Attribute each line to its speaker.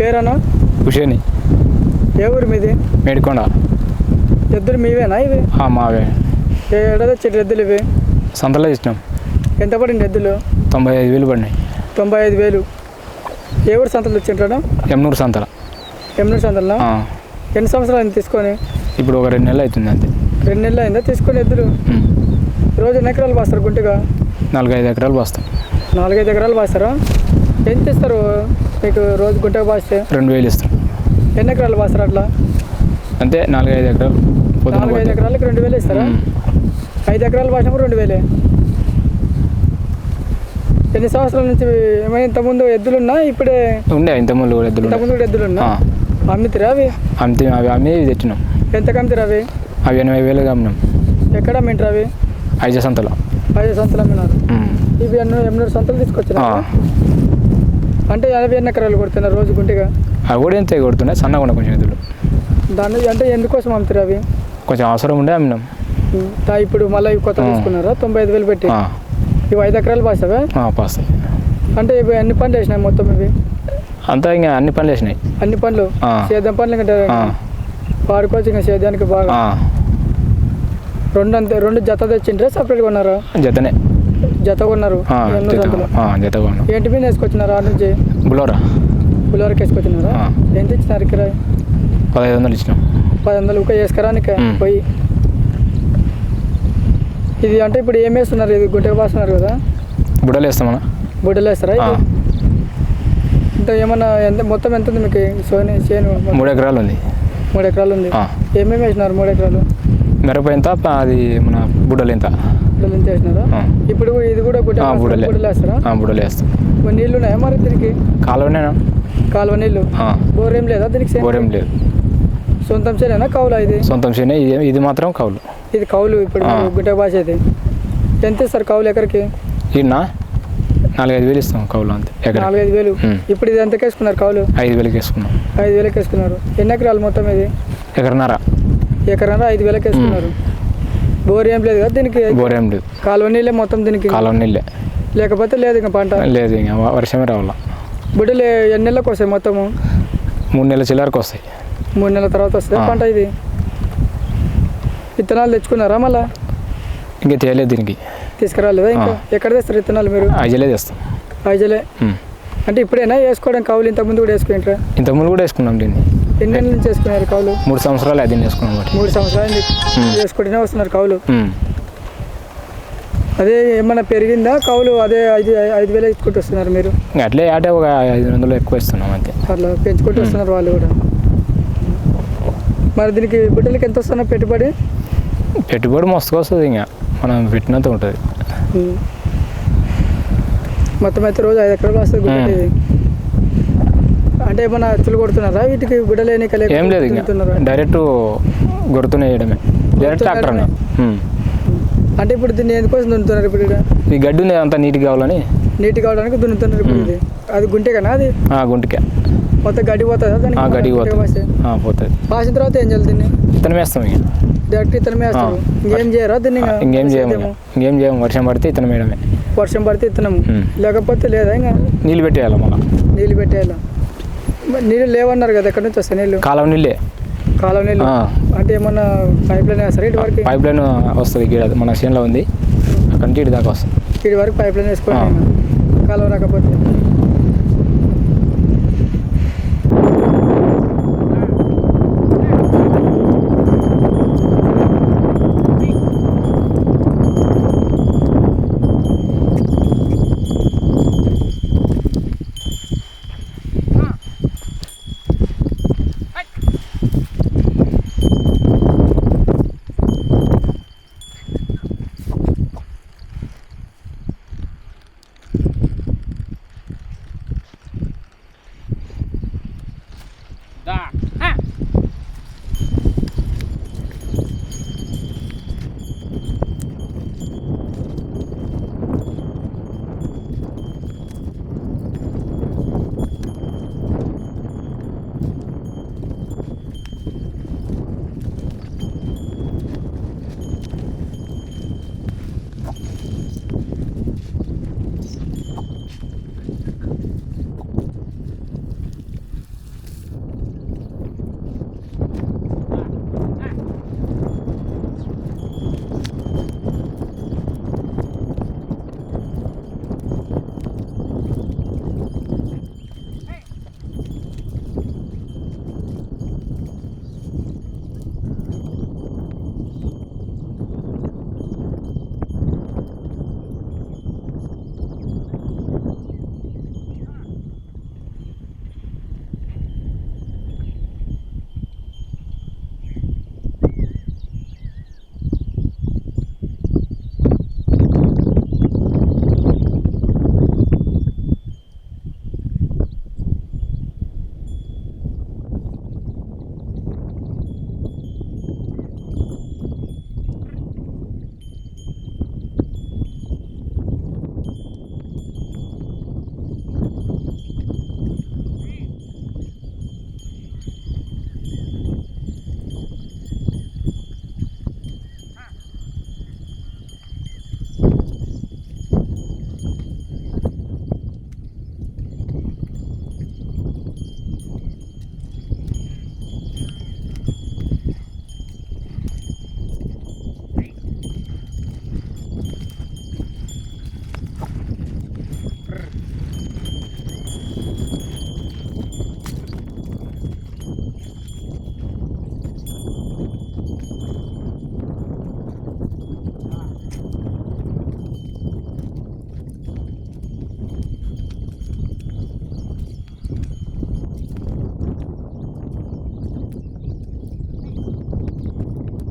Speaker 1: పేరనా
Speaker 2: హుషేని.
Speaker 1: ఏ ఊరు మీది?
Speaker 2: మేడికొండ.
Speaker 1: ఎద్దులు మీవేనా ఇవి?
Speaker 2: ఆ, మావే.
Speaker 1: ఏడ తెచ్చారు ఎద్దులు ఇవి?
Speaker 2: సంతలో ఇచ్చినాం
Speaker 1: ఎంత పడింది ఎద్దులు?
Speaker 2: తొంభై ఐదు వేలు పడినాయి.
Speaker 1: తొంభై ఐదు వేలు. ఏ ఊరు సంతలు తెచ్చింటాడు
Speaker 2: ఎమ్నూరు సంతల.
Speaker 1: సంతలనా?
Speaker 2: ఆ,
Speaker 1: ఎన్ని సంవత్సరాలు అయింది తీసుకొని?
Speaker 2: ఇప్పుడు ఒక రెండు నెలలు అవుతుంది అంతే.
Speaker 1: రెండు నెలలు అయిందా తీసుకొని ఎద్దులు. రోజు ఎన్ని ఎకరాలు పాస్తారు గుంటిగా?
Speaker 2: నాలుగైదు ఎకరాలు వస్తాం
Speaker 1: నాలుగైదు ఎకరాలు పాస్తారా? ఎంత ఇస్తారు మీకు రోజు గుంటగా పాస్తే
Speaker 2: రెండు వేలు ఇస్తాం
Speaker 1: ఎన్ని ఎకరాలు పాస్తారు అట్లా
Speaker 2: అంతే నాలుగైదు ఎకరాలు పొద్దున
Speaker 1: నాలుగైదు
Speaker 2: పోతే.
Speaker 1: ఎకరాలకు రెండు వేలు ఇస్తారా. ఐదు ఎకరాలు పాసినప్పుడు రెండు వేలే. ఎన్ని సంవత్సరాల నుంచి ఏమైనా ఇంతకుముందు ఎద్దులున్నా ఇప్పుడే
Speaker 2: ఉండే ఇంతకుముందు కూడా ఎద్దులు.
Speaker 1: ఇంతకుముందు కూడా ఎద్దులున్నా?
Speaker 2: ఆ,
Speaker 1: అమ్మితిరా అవి?
Speaker 2: అమ్మితే అవి అమ్మి తెచ్చినాం.
Speaker 1: ఎంత కమ్మితిరా అవి?
Speaker 2: అవి ఎనభై వేలుగా అమ్మినాం.
Speaker 1: ఎక్కడ అమ్మింటారు అవి?
Speaker 2: ఐదు సంతలో.
Speaker 1: ఐదు సంతలు అమ్మినారు. ఇవి ఎన్నో ఎనిమిది సంతలు తీసుకొచ్చిన అంటే ఎనభై ఎన్ని ఎకరాలు కొడుతున్నారు రోజు గుంటిగా?
Speaker 2: అవి కూడా ఎంత కొడుతున్నాయి సన్నగా ఉండే కొంచెం ఎద్దులు.
Speaker 1: దాన్ని అంటే ఎందుకోసం అమ్ముతారు అవి?
Speaker 2: కొంచెం అవసరం ఉండే అమ్మినాం.
Speaker 1: ఇప్పుడు మళ్ళీ కొత్త. తీసుకున్నారా? తొంభై ఐదు వేలు పెట్టి. ఇవి ఐదు ఎకరాలు పాసావా?
Speaker 2: ఆ, పాస్తాయి
Speaker 1: అంటే ఇవి ఎన్ని పనులు వేసినాయి మొత్తం ఇవి?
Speaker 2: అంతా ఇంకా అన్ని పనులు వేసినాయి.
Speaker 1: అన్ని పనులు. సేద్యం పనులు ఇంకా
Speaker 2: ఆ,
Speaker 1: పాడుకోవచ్చు ఇంకా సేద్యానికి బాగా. రెండు అంతే రెండు జత తెచ్చిండ్రే సపరేట్గా ఉన్నారా
Speaker 2: జతనే.
Speaker 1: జత కొన్నారు
Speaker 2: ఆ,
Speaker 1: ఎనిమిది
Speaker 2: జత
Speaker 1: వందలు.
Speaker 2: ఆ, జత కొన్నాం
Speaker 1: ఏంటి మీద వేసుకొచ్చినారు ఆ నుంచి
Speaker 2: బులోరా.
Speaker 1: పులివరకు వేసుకొచ్చినారా. ఎంత ఇచ్చినారు కిరాయి
Speaker 2: పదహైదు వందలు ఇచ్చినాం.
Speaker 1: పది వందలు ఒక వేసుకురానిక. పోయి. ఇది అంటే ఇప్పుడు ఏం వేస్తున్నారు? ఇది గుంటకు పాస్తున్నారు కదా?
Speaker 2: బుడలు వేస్తామన్నా
Speaker 1: బుడ్డలు వేస్తారా అంటే ఏమన్నా ఎంత మొత్తం ఎంత ఉంది మీకు? సోని చేను?
Speaker 2: మూడు ఎకరాలు ఉంది.
Speaker 1: మూడు ఎకరాలు ఉంది. ఏమేమి వేసినారు మూడు ఎకరాలు?
Speaker 2: మిరప ఎంత? అది మన బుడలు ఎంత?
Speaker 1: ఎంత వేసినారా? ఇప్పుడు ఇది కూడా
Speaker 2: బుడలే.
Speaker 1: వేస్తారా
Speaker 2: ఆ, బుడలు వేస్తాం.
Speaker 1: నీళ్ళు ఉన్నాయా మరి దీనికి?
Speaker 2: కాలువనేనా?
Speaker 1: కాలువ నీళ్ళు బోర్ లేదా దీనికి?
Speaker 2: బోరేం లేదు.
Speaker 1: సొంతం చేనేనా కౌలా ఇది?
Speaker 2: సొంతం చేనే ఇది ఇది మాత్రం కౌలు.
Speaker 1: ఇది కౌలు ఇప్పుడు. గుడ్డ భాష ఇది. ఎంత ఇస్తారు కౌలు ఎకరికి?
Speaker 2: ఈయన నాలుగైదు వేలు ఇస్తాం కౌలు అంతే
Speaker 1: నాలుగైదు వేలు. ఇప్పుడు ఇది ఎంతకి వేసుకున్నారు కౌలు?
Speaker 2: ఐదు వేలకి వేసుకున్నాం.
Speaker 1: ఐదు వేలకి వేసుకున్నారు. ఎన్ని ఎకరాలు మొత్తం ఇది?
Speaker 2: ఎకరన్నర.
Speaker 1: ఎకరాన ఐదు వేలకి వేసుకున్నారు. బోర్ ఏం లేదు కదా దీనికి?
Speaker 2: బోరేం లేదు.
Speaker 1: కాలువ నీళ్ళే మొత్తం దీనికి?
Speaker 2: కాలువ నీళ్ళే.
Speaker 1: లేకపోతే లేదు ఇంకా పంట?
Speaker 2: లేదు ఇంకా వర్షమే రావాల.
Speaker 1: బుడ్డలు ఎన్ని నెలలకు వస్తాయి మొత్తము?
Speaker 2: మూడు నెలల చిల్లరకు వస్తాయి.
Speaker 1: మూడు నెలల తర్వాత వస్తుంది. పంట ఇది? విత్తనాలు తెచ్చుకున్నారా మళ్ళా?
Speaker 2: ఇంకా తేలేదు దీనికి.
Speaker 1: తీసుకురాలేదా ఇంకా. ఎక్కడ తెస్తారు విత్తనాలు మీరు?
Speaker 2: ఐజలే తెస్తాం.
Speaker 1: ఐజలే. అంటే ఇప్పుడైనా వేసుకోవడం కౌలు ఇంతకుముందు కూడా వేసుకుంటారా?
Speaker 2: ఇంతకుముందు కూడా వేసుకున్నాం దీన్ని.
Speaker 1: ఎన్ని నుంచి వేసుకున్నారు కౌలు?
Speaker 2: మూడు సంవత్సరాలు అది వేసుకున్నాం బట్టి
Speaker 1: మూడు సంవత్సరాలు
Speaker 2: ఉమ్.
Speaker 1: వేసుకుంటూనే వస్తున్నారు కౌలు. అదే ఏమన్నా పెరిగిందా కౌలు? అదే ఐదు ఐదు వేలు ఇచ్చుకుంటూ వస్తున్నారు మీరు.
Speaker 2: అట్లే ఆటే ఒక ఐదు వందలు ఎక్కువ ఇస్తున్నాం అంతే.
Speaker 1: అట్లా పెంచుకుంటూ వస్తున్నారు వాళ్ళు కూడా. మరి దీనికి బిడ్డలకి ఎంత వస్తున్నా పెట్టుబడి?
Speaker 2: పెట్టుబడి మస్తుగా వస్తుంది ఇంకా. మనం పెట్టినంత ఉంటుంది.
Speaker 1: మొత్తం అయితే రోజు ఐదు ఎకరాలు వస్తుంది. అంటే ఏమన్నా అచ్చులు కొడుతున్నారా? వీటికి గుడ్డలేని
Speaker 2: ఏం లేదు ఇంకా. డైరెక్ట్ గుర్తునే వేయడమే డైరెక్ట్ ట్రాక్టర్.
Speaker 1: అంటే ఇప్పుడు దీన్ని ఎందుకోసం దున్నుతున్నారు ఇప్పుడు ఇక్కడ
Speaker 2: ఈ గడ్డి ఉంది అంతా నీట్గా కావాలని.
Speaker 1: నీట్ కావడానికి దున్నుతున్నారు ఇప్పుడు ఇది. అది గుంటే కదా అది?
Speaker 2: ఆ గుంటికే.
Speaker 1: మొత్తం గడ్డి పోతుందా దానికి?
Speaker 2: ఆ
Speaker 1: గుంటకి
Speaker 2: పోతుంది. పోతుంది.
Speaker 1: పాసిన తర్వాత ఏం చేయాలి దీన్ని?
Speaker 2: ఇతను వేస్తాం ఇక.
Speaker 1: డైరెక్ట్ ఇతను వేస్తారు.
Speaker 2: ఆ.
Speaker 1: ఇంకేం చేయరా దీన్ని ఇంకా?
Speaker 2: చేయము ఇక. చేయము. వర్షం పడితే ఇతను వేయడమే
Speaker 1: వర్షం పడితే
Speaker 2: ఉమ్.
Speaker 1: లేకపోతే లేదా ఇంకా?
Speaker 2: నీళ్ళు పెట్టేయాలి మళ్ళీ?
Speaker 1: నీళ్ళు పెట్టేయాలి? నీళ్ళు లేవన్నారు కదా ఎక్కడి నుంచి వస్తాయి నీళ్ళు?
Speaker 2: కాలం నీళ్ళే.
Speaker 1: కాలువ నీళ్ళు. అంటే ఏమన్నా పైప్ లైన్ వేస్తారా? ఇటు వరకు?
Speaker 2: పైప్ లైన్ వస్తుంది ఇక్కడ మన చేనులో ఉంది. అక్కడి నుంచి ఇటు దాకా వస్తుంది.
Speaker 1: ఇటు వరకు పైప్ లైన్. ఇంకా. కాలువ రాకపోతే.